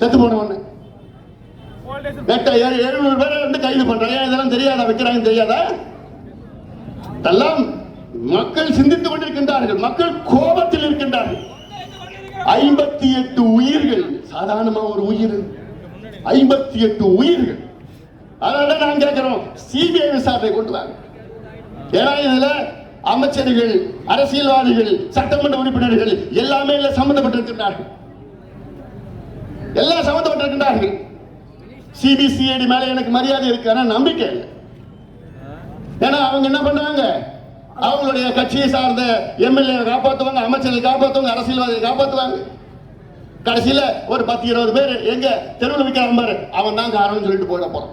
செத்து போனவன்னு ஏழு எழுநூறு பேரை வந்து கைது பண்றாங்க. இதெல்லாம் தெரியாதா? வைக்கிறாங்க தெரியாதா? இதெல்லாம் மக்கள் சிந்தித்துக் கொண்டிருக்கின்றார்கள். மக்கள் கோபத்தில் இருக்கின்றார்கள். ஐம்பத்தி எட்டு உயிர்கள். சாதாரணமா ஒரு உயிர். ஐம்பத்தி எட்டு உயிர்கள். அதனால நான் கேட்கிறோம். சிபிஐ விசாரணை கொண்டு வாங்க. ஏன்னா இதுல அமைச்சர்கள் அரசியல்வாதிகள் சட்டமன்ற உறுப்பினர்கள் எல்லாமே இதுல சம்பந்தப்பட்டிருக்கின்றார்கள் எல்லாம் சம்பந்தப்பட்டிருக்கின்றார்கள் சிபிசிஐடி மேல எனக்கு மரியாதை இருக்கு ஆனா நம்பிக்கை இல்லை. ஏன்னா அவங்க என்ன பண்றாங்க? அவங்களுடைய கட்சியை சார்ந்த எம்எல்ஏ காப்பாத்துவாங்க அமைச்சர்கள் காப்பாத்துவாங்க அரசியல்வாதிகளை காப்பாத்துவாங்க. கடைசியில ஒரு பத்து இருபது பேர் எங்க தெருவில் விற்கிறான் பாரு அவன் தான் காரணம்னு சொல்லிட்டு போயிட போறான்.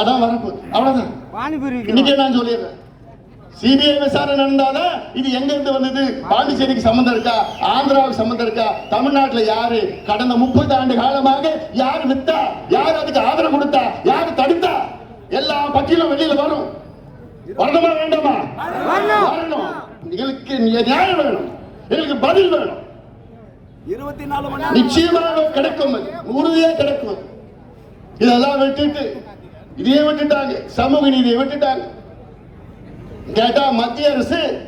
அதான் வரப்பு அவ்வளவுதான். இன்னைக்கே நான் சொல்லிடுறேன். சிபிஐ விசாரணை நடந்தாதான் இது எங்க இருந்து வந்தது? பாண்டிச்சேரிக்கு சம்பந்தம் இருக்கா? ஆந்திராவுக்கு சம்பந்தம் இருக்கா? தமிழ்நாட்டுல யாரு? கடந்த முப்பது ஆண்டு காலமாக யார் வித்தா? யார் அதுக்கு ஆதரவு கொடுத்தா? யார் தடுத்தா? எல்லா பட்டியலும் வெளியில வரும். வரணுமா வேண்டாமா? வரணும். எங்களுக்கு நியாயம் வேணும். எங்களுக்கு பதில் வேணும். இருபத்தி நாலு மணி நிச்சயமாக கிடைக்கும் அது. உறுதியா கிடைக்கும் இதெல்லாம் விட்டுட்டு இதையே விட்டுட்டாங்க. சமூக நீதியை விட்டுட்டாங்க. கேட்டா மத்திய அரசு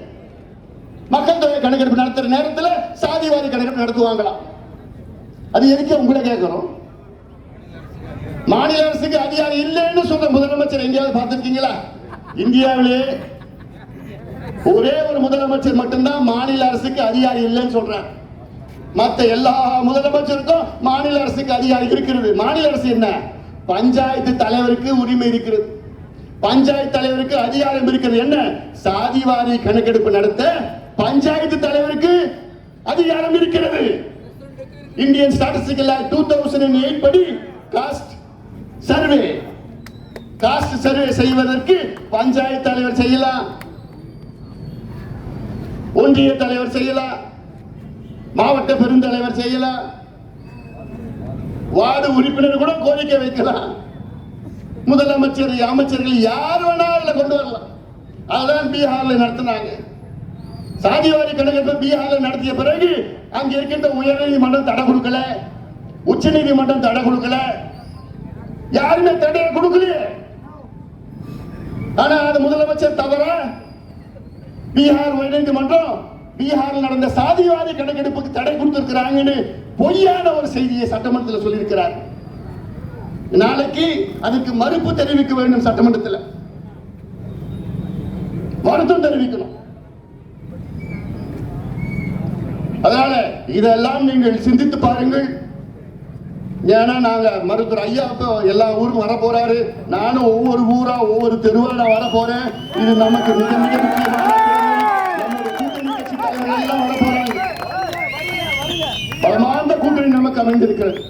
மக்கள் தொகை கணக்கெடுப்பு நடத்துற நேரத்தில் சாதிவாரி கணக்கெடுப்பு நடத்துவாங்களாம். அது எதுக்கு உங்களை கேட்கிறோம் மாநில அரசுக்கு அதிகாரம் இல்லைன்னு சொல்ற முதலமைச்சர் எங்கேயாவது பார்த்துருக்கீங்களா? இந்தியாவிலே ஒரே ஒரு முதலமைச்சர் மட்டும்தான் மாநில அரசுக்கு அதிகாரம் இல்லைன்னு சொல்றார். மற்ற எல்லா முதலமைச்சருக்கும் மாநில அரசுக்கு அதிகாரம் இருக்கிறது. மாநில அரசு என்ன? பஞ்சாயத்து தலைவருக்கு உரிமை இருக்கிறது. பஞ்சாயத்து தலைவருக்கு அதிகாரம் இருக்கிறது. என்ன? சாதிவாரி கணக்கெடுப்பு நடத்த பஞ்சாயத்து தலைவருக்கு அதிகாரம் இருக்கிறது. Indian statistical act two thousand eight படி காஸ்ட் சர்வே. காஸ்ட் சர்வே செய்வதற்கு பஞ்சாயத்து தலைவர் செய்யலாம். ஒன்றிய தலைவர் செய்யலாம். மாவட்ட பெருந்தலைவர் செய்யலாம். வார்டு உறுப்பினர் கூட கோரிக்கை வைக்கலாம். முதலமைச்சர் அமைச்சர்கள் யார் வேணாலும் கொண்டு வரலாம். அதுதான் பீகார்ல நடத்தினாங்க. சாதிவாரி கணக்கெடுப்பு பீகார்ல நடத்திய பிறகு அங்க இருக்கின்ற உயர் நீதிமன்றம் தடை கொடுக்கல. உச்ச நீதிமன்றம் தடை கொடுக்கல. யாருமே தடையை கொடுக்கலையே. ஆனா அது முதலமைச்சர் தவிர பீகார் உயர்நீதிமன்றம் பீகாரில் நடந்த சாதிவாரி கணக்கெடுப்புக்கு தடை கொடுத்திருக்கிறாங்கன்னு பொய்யான ஒரு செய்தியை சட்டமன்றத்தில் சொல்லியிருக்கிறார். நாளைக்கு அதுக்கு மறுப்பு தெரிவிக்க வேண்டும் சட்டமன்றத்தில். வருத்தம் தெரிவிக்கணும். அதனால இதெல்லாம் நீங்கள் சிந்தித்து பாருங்கள். ஏன்னா நாங்க மருத்துவர் ஐயா இப்போ எல்லா ஊருக்கும் வர போறாரு நானும் ஒவ்வொரு ஊரா ஒவ்வொரு தெருவா நான் வர போறேன் இது நமக்கு மிக மிக முக்கியமான வர பலமார்ந்த கூட்டணி நமக்கு அமைந்திருக்கிறது.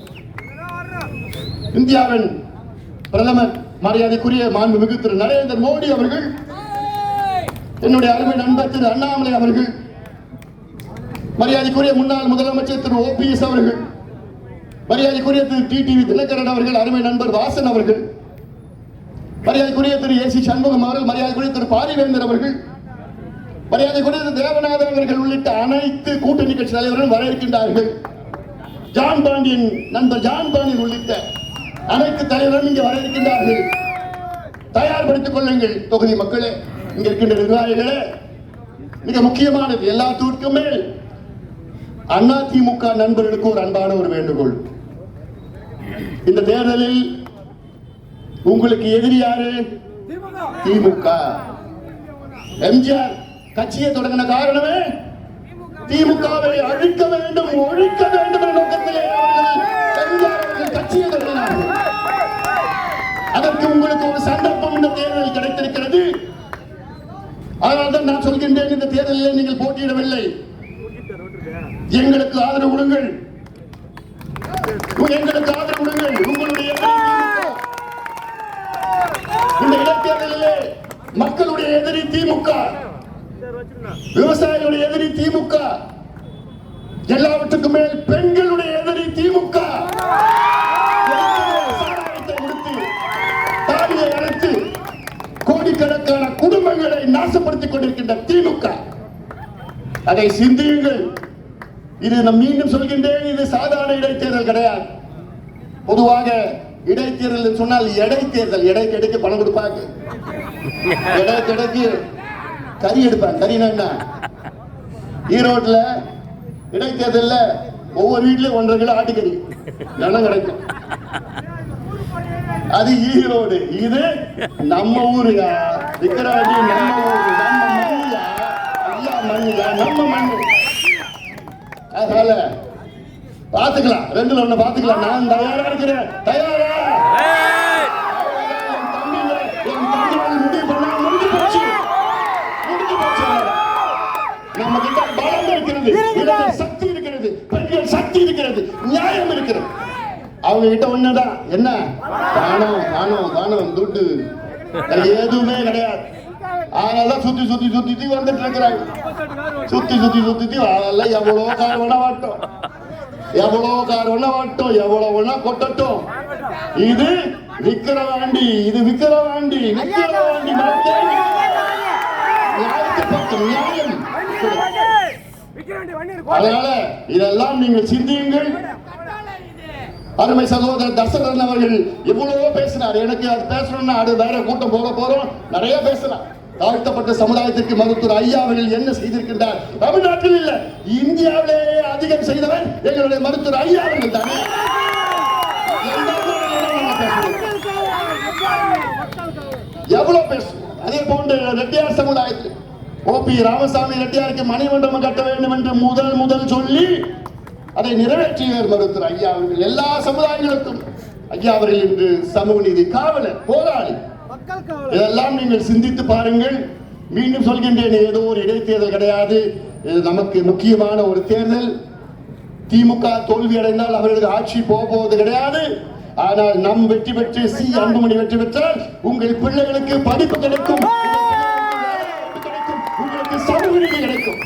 இந்தியாவின் பிரதமர் மரியாதைக்குரிய மாண்புமிகு திரு நரேந்திர மோடி அவர்கள் என்னுடைய அருமை நண்பர் திரு அண்ணாமலை அவர்கள் மரியாதைக்குரிய முன்னாள் முதலமைச்சர் திரு ஓபிஎஸ் அவர்கள் மரியாதைக்குரிய திரு டிடிவி தினகரன் அவர்கள் அருமை நண்பர் வாசன் அவர்கள் மரியாதைக்குரிய திரு ஏசி சண்முகம் அவர்கள் மரியாதைக்குரிய திரு பாரிவேந்தர் அவர்கள் மரியாதைக்குரிய திரு தேவநாதன் அவர்கள் உள்ளிட்ட அனைத்து கூட்டணி கட்சி தலைவர்களும் வரவேற்கின்றார்கள். ஜான் பாண்டியன் நண்பர் ஜான் பாண்டியன் உள்ளிட்ட அனைத்து தலைவரும் இங்கே வர இருக்கின்றார்கள். தயார்படுத்திக் கொள்ளுங்கள் தொகுதி மக்களே. இங்க இருக்கின்ற நிர்வாகிகளே. மிக முக்கியமானது எல்லாத்திற்கும் மேல். அண்ணா திமுக நண்பர்களுக்கு ஒரு அன்பான ஒரு வேண்டுகோள். இந்த தேர்தலில் உங்களுக்கு எதிரி யாரு? திமுக. எம்ஜிஆர் கட்சியை தொடங்கின காரணமே திமுகவை அழிக்க வேண்டும் ஒழிக்க வேண்டும் என்ற நோக்கத்திலே அவர்கள் கட்சியை தொடங்கினார்கள் அதற்கு உங்களுக்கு ஒரு சந்தர்ப்பம் இந்த தேர்தலில் கிடைத்திருக்கிறது அதனால்தான் நான் சொல்கின்றேன். இந்த தேர்தலில் நீங்கள் போட்டியிடவில்லை. எங்களுக்கு ஆதரவு கொடுங்கள். எங்களுக்கு ஆதரவு கொடுங்கள். உங்களுடைய இந்த இடைத்தேர்தலிலே மக்களுடைய எதிரி திமுக விவசாயிகளுடைய எதிரி திமுக எல்லாவற்றுக்கும் மேல் பெண்கள் நாசப்படுத்திக் கொண்டிருக்கின்ற திமுக. அதை சிந்தியுங்கள். இது நான் மீண்டும் சொல்கின்றேன் இது சாதாரண இடைத்தேர்தல் கிடையாது. பொதுவாக இடைத்தேர்தல் சொன்னால் எடை தேர்தல் எடை கிடைக்க பணம் கொடுப்பாங்க. எடை கிடைக்கு கறி எடுப்பாங்க. கறினா என்ன? ஈரோட்டில் இடைத்தேர்தலில் ஒவ்வொரு வீட்லயும் ஒன்றரை கிலோ ஆட்டுக்கறி. தினம் கிடைக்கும். அது ஈரோடு. இது நம்ம ஊருயா விக்கிரவாண்டி நம்ம ஊரு நம்ம மண்ணுயா ஐயா மண்ணுயா நம்ம மண்ணு அதனால பாத்துக்கலாம் ரெண்டுல ஒண்ணு பாத்துக்கலாம் நான் தயாரா இருக்கிறேன். தயாரா. நம்ம கிட்ட பலம் இருக்கிறது. சக்தி இருக்கிறது. பெண்கள் சக்தி இருக்கிறது. நியாயம் இருக்கிறது. அவங்க கிட்ட ஒண்ணுதான். என்ன? பணம் பணம் பணம் துட்டு. எதுவுமே கிடையாது. அதனாலதான் சுத்தி சுத்தி சுத்தி வந்துட்டு இருக்கிறாங்க. சுத்தி சுத்தி சுத்தி அதெல்லாம் எவ்வளோ கார் வேணா வாட்டும் எவ்வளோ கார் வேணா வாட்டும் எவ்வளவு வேணா கொட்டட்டும். இது விக்கிரவாண்டி இது விக்கிரவாண்டி விக்கிரவாண்டி அதனால இதெல்லாம் நீங்கள் சிந்தியுங்கள். அருமை சகோதரர் தசரன் அவர்கள் எவ்வளவோ பேசினார். எனக்கு அது பேசணும்னா அது வேற கூட்டம் போக போறோம். நிறைய பேசலாம். தாழ்த்தப்பட்ட சமுதாயத்திற்கு மருத்துவர் ஐயா அவர்கள் என்ன செய்திருக்கின்றார்? தமிழ்நாட்டில் இல்ல இந்தியாவிலேயே அதிகம் செய்தவர் எங்களுடைய மருத்துவர் ஐயா அவர்கள் தானே. எவ்வளவு பேசும் அதே போன்று ரெட்டியார் சமுதாயத்தில் ஓபி ராமசாமி ரெட்டியாருக்கு மணிமண்டபம் கட்ட வேண்டும் என்று முதல் முதல் சொல்லி அதை நிறைவேற்றியவர் மருத்துவர் ஐயா அவர்கள். எல்லா சமுதாயங்களுக்கும். ஐயா அவர்கள் இன்று சமூக நீதி காவலர் போராளி. இதெல்லாம் நீங்கள் சிந்தித்து பாருங்கள். மீண்டும் சொல்கின்றேன் ஏதோ ஒரு இடைத்தேர்தல் கிடையாது. இது நமக்கு முக்கியமான ஒரு தேர்தல். திமுக தோல்வி அடைந்தால் அவர்களது ஆட்சி போக போவது கிடையாது. ஆனால் நம் வெற்றி பெற்று சி. அன்புமணி வெற்றி பெற்றால் உங்கள் பிள்ளைகளுக்கு படிப்பு கிடைக்கும். உங்களுக்கு சமூக நீதி கிடைக்கும்.